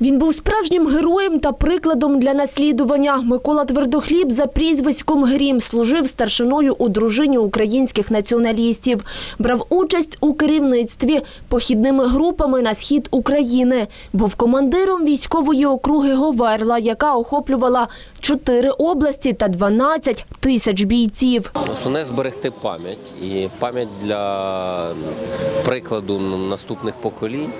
Він був справжнім героєм та прикладом для наслідування. Микола Твердохліб за прізвиськом Грім служив старшиною у дружині українських націоналістів. Брав участь у керівництві похідними групами на схід України. Був командиром військової округи Говерла, яка охоплювала чотири області та 12 тисяч бійців. Основне зберегти пам'ять і пам'ять для прикладу наступних поколінь.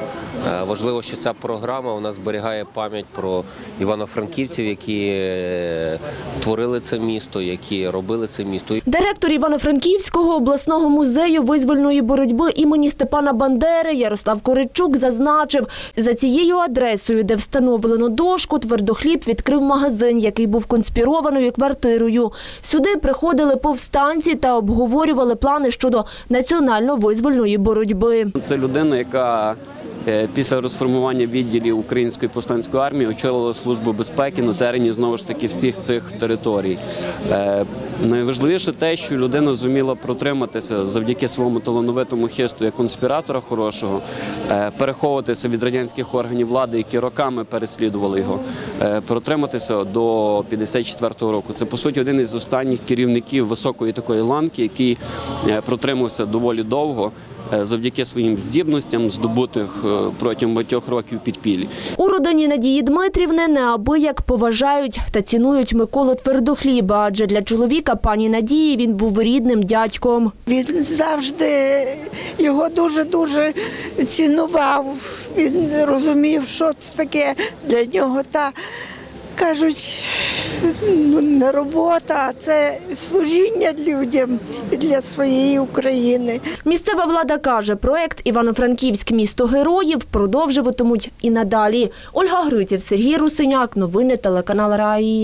Е, Важливо, що ця програма у нас зберігає пам'ять про івано-франківців, які е, творили це місто, які робили це місто. Директор Івано-Франківського обласного музею визвольної боротьби імені Степана Бандери Ярослав Коричук зазначив, за цією адресою, де встановлено дошку, твердохліб відкрив магазин, який був конспірованою квартирою. Сюди приходили повстанці та обговорювали плани щодо національно-визвольної боротьби. Це людина, яка після розформування відділів Української повстанської армії очолила службу безпеки на терені знову ж таки всіх цих територій. Е, Найважливіше те, що людина зуміла протриматися завдяки своєму талановитому хисту як конспіратора хорошого, е, переховуватися від радянських органів влади, які роками переслідували його, е, протриматися до 54-го року. Це по суті один із останніх керівників високої такої ланки, який е, протримався доволі довго е, завдяки своїм здібностям, здобутих е, протягом багатьох років підпіллі. У родині Надії Дмитрівни неабияк поважають та цінують Миколу Твердохліба, адже для чоловіка пані Надії він був рідним дядьком. Він завжди його дуже дуже цінував. Він розумів, що це таке для нього. Та кажуть, ну не робота, а це служіння людям і для своєї України. Місцева влада каже, проект Івано-Франківськ місто героїв продовжуватимуть і надалі. Ольга Гриців, Сергій Русиняк. Новини телеканал Раї.